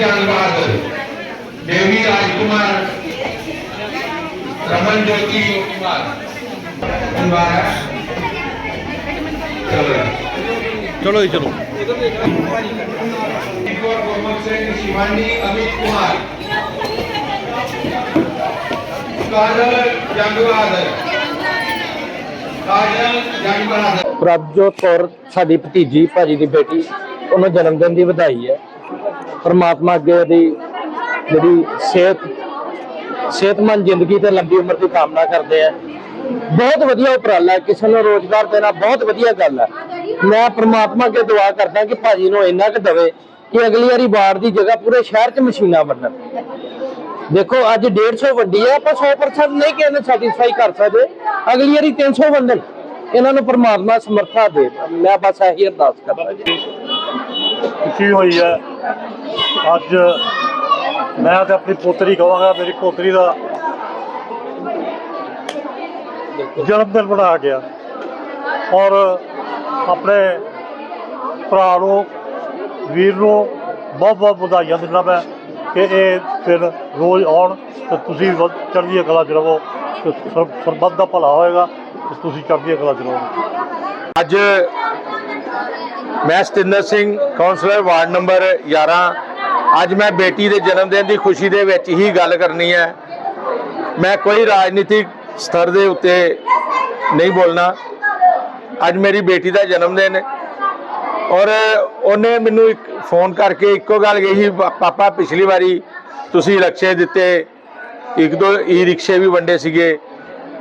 ਧੰਨਵਾਦ। ਦੇਵੀ ਰਾਜਕੁਮਾਰ ਰਮਨ ਜੋਤੀ ਕੁਮਾਰ। ਧੰਨਵਾਦ। ਚਲੋ ਚਲੋ ਜੀ ਚਲੋ। ਗੌਰ ਗੋਮਤ ਸਿੰਘ ਸ਼ਿਵਾਨੀ ਅਮਿਤ ਕੁਮਾਰ। ਕਾਜਲ ਜੰਗ ਪ੍ਰਭਜੋਤ ਕੌਰ, ਸਾਡੀ ਭਤੀਜੀ, ਭਾਜੀ ਦੀ ਬੇਟੀ, ਉਹਨੂੰ ਜਨਮ ਦਿਨ ਦੀ ਵਧਾਈ ਹੈ। ਪਰਮਾਤਮਾ ਅੱਗੇ ਉਹਦੀ ਜਿਹੜੀ ਸਿਹਤ, ਸਿਹਤਮੰਦ ਜ਼ਿੰਦਗੀ ਤੇ ਲੰਬੀ ਉਮਰ ਦੀ ਕਾਮਨਾ ਕਰਦੇ ਆ। ਬਹੁਤ ਵਧੀਆ ਉਪਰਾਲਾ ਹੈ, ਕਿਸੇ ਨੂੰ ਰੋਜ਼ਗਾਰ ਦੇਣਾ ਬਹੁਤ ਵਧੀਆ ਗੱਲ ਹੈ। ਮੈਂ ਪ੍ਰਮਾਤਮਾ ਅੱਗੇ ਦੁਆ ਕਰਦਾ ਕਿ ਭਾਜੀ ਨੂੰ ਇੰਨਾ ਕੁ ਦਵੇ ਕਿ ਅਗਲੀ ਵਾਰੀ ਬਾੜ ਦੀ ਜਗ੍ਹਾ ਪੂਰੇ ਸ਼ਹਿਰ 'ਚ ਮਸ਼ੀਨਾਂ ਬਣਨ ਦੇਖੋ, ਅੱਜ 150 ਵੱਡੀ ਹੈ ਆਪਾਂ 100% ਨਹੀਂ ਕਿਸੇ ਨੂੰ ਸੈਟੀਸਫਾਈ ਕਰ ਸਕਦੇ। ਅਗਲੀ ਵਾਰੀ 300 ਵੰਡਣ ਇਹਨਾਂ ਨੂੰ ਪਰਮਾਤਮਾ ਸਮਰੱਥਾ ਦੇ। ਮੈਂ ਬਸ ਇਹੀ ਅਰਦਾਸ ਕਰਦਾ। ਜੀ ਖੁਸ਼ੀ ਹੋਈ ਹੈ। ਅੱਜ ਮੈਂ ਤੇ ਆਪਣੀ ਪੋਤਰੀ ਕਹਾਂਗਾ, ਮੇਰੀ ਪੋਤਰੀ ਦਾ ਜਨਮ ਦਿਨ ਬਣਾ ਗਿਆ। ਔਰ ਆਪਣੇ ਭਰਾ ਨੂੰ, ਵੀਰ ਨੂੰ ਬਹੁਤ ਬਹੁਤ ਵਧਾਈਆਂ ਦਿੰਦਾ ਮੈਂ। ਕਿ ਇਹ ਦਿਨ ਰੋਜ਼ ਆਉਣ ਤੇ ਤੁਸੀਂ ਵਧ- ਚੜ੍ਹਦੀ ਕਲਾ ਚ ਰਹੋ ਤੇ ਸਰਬੱਤ ਦਾ ਭਲਾ ਹੋਏਗਾ ਤੇ ਤੁਸੀਂ ਚੜ੍ਹਦੀ ਕਲਾ ਚ ਰਹੋ। ਅੱਜ ਮੈਂ Satinder Singh councillor ward number 11 ਅੱਜ ਮੈਂ ਬੇਟੀ ਦੇ ਜਨਮ ਦਿਨ ਦੀ ਖੁਸ਼ੀ ਦੇ ਵਿੱਚ ਹੀ ਗੱਲ ਕਰਨੀ ਹੈ। ਮੈਂ ਕੋਈ ਰਾਜਨੀਤਿਕ ਸਤਰ ਦੇ ਉੱਤੇ ਨਹੀਂ ਬੋਲਣਾ। ਅੱਜ ਮੇਰੀ ਬੇਟੀ ਦਾ ਜਨਮ ਦਿਨ ਹੈ ਔਰ ਉਹਨੇ ਮੈਨੂੰ ਇੱਕ ਫੋਨ ਕਰਕੇ ਇੱਕੋ ਗੱਲ ਕਹੀ "ਪਾ- ਪਾਪਾ, ਪਿਛਲੀ ਵਾਰੀ ਤੁਸੀਂ ਰਕਸ਼ੇ ਦਿੱਤੇ, ਇੱਕ ਦੋ ਈ ਰਿਕਸ਼ੇ ਵੀ ਵੰਡੇ ਸੀਗੇ।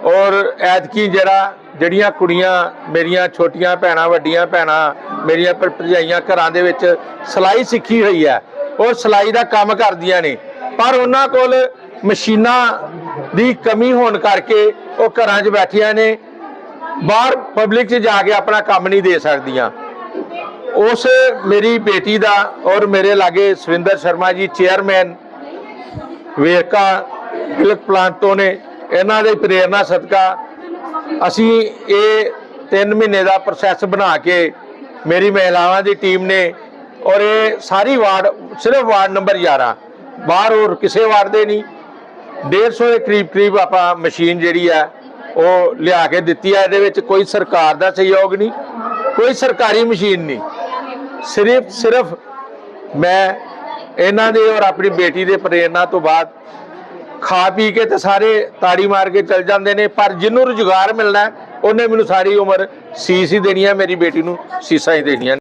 ਔਰ ਐਤਕੀ ਜਿਹੜਾ ਜਿਹੜੀਆਂ ਕੁੜੀਆਂ ਮੇਰੀਆਂ ਛੋਟੀਆਂ ਭੈਣਾਂ, ਵੱਡੀਆਂ ਭੈਣਾਂ, ਮੇਰੀਆਂ ਭਰ- ਭਰਜਾਈਆਂ ਘਰਾਂ ਦੇ ਵਿੱਚ ਸਿਲਾਈ ਸਿੱਖੀ ਹੋਈ ਹੈ ਔਰ ਸਿਲਾਈ ਦਾ ਕੰਮ ਕਰਦੀਆਂ ਨੇ। ਪਰ ਉਹਨਾਂ ਕੋਲ ਮਸ਼ੀਨਾਂ ਦੀ ਕਮੀ ਹੋਣ ਕਰਕੇ ਉਹ ਘਰਾਂ 'ਚ ਬੈਠੀਆਂ ਨੇ, ਬਾਹਰ ਪਬਲਿਕ 'ਚ ਜਾ ਕੇ ਆਪਣਾ ਕੰਮ ਨਹੀਂ ਦੇ ਸਕਦੀਆਂ। ਉਸ ਮੇਰੀ ਬੇਟੀ ਦਾ ਔਰ ਮੇਰੇ ਲਾਗੇ Surinder Sharma ji chairman Verka milk plant ਤੋਂ ਨੇ, ਇਹਨਾਂ ਦੇ ਪ੍ਰੇਰਣਾ ਸਦਕਾ ਅਸੀਂ ਇਹ 3 ਮਹੀਨੇ ਦਾ ਪ੍ਰੋਸੈਸ ਬਣਾ ਕੇ ਮੇਰੀ ਮਹਿਲਾਵਾਂ ਦੀ ਟੀਮ ਨੇ ਔਰ ਇਹ ਸਾਰੀ ਵਾਰਡ, ਸਿਰਫ ਵਾਰਡ ਨੰਬਰ 11 ਬਾਹਰ ਹੋਰ ਕਿਸੇ ਵਾਰਡ ਦੇ ਨਹੀਂ 150 ਦੇ ਕਰੀਬ ਕਰੀਬ ਆਪਾਂ ਮਸ਼ੀਨ ਜਿਹੜੀ ਹੈ ਉਹ ਲਿਆ ਕੇ ਦਿੱਤੀ ਹੈ ਇਹਦੇ ਵਿੱਚ ਕੋਈ ਸਰਕਾਰ ਦਾ ਸਹਿਯੋਗ ਨਹੀਂ, ਕੋਈ ਸਰਕਾਰੀ ਮਸ਼ੀਨ ਨਹੀਂ। ਸਿਰਫ ਸਿਰਫ ਮੈਂ ਇਹਨਾਂ ਦੇ ਔਰ ਆਪਣੀ ਬੇਟੀ ਦੇ ਪ੍ਰੇਰਣਾ ਤੋਂ ਬਾਅਦ ਖਾ ਪੀ ਕੇ ਤੇ ਸਾਰੇ ਤਾੜੀ ਮਾਰ ਕੇ ਚਲ ਜਾਂਦੇ ਨੇ, ਪਰ ਜਿਹਨੂੰ ਰੁਜ਼ਗਾਰ ਮਿਲਣਾ ਉਹਨੇ ਮੈਨੂੰ ਸਾਰੀ ਉਮਰ ਸੀਸ ਹੀ ਦੇਣੀ ਹੈ, ਮੇਰੀ ਬੇਟੀ ਨੂੰ ਸੀਸਾਂ ਹੀ ਦੇਣੀਆਂ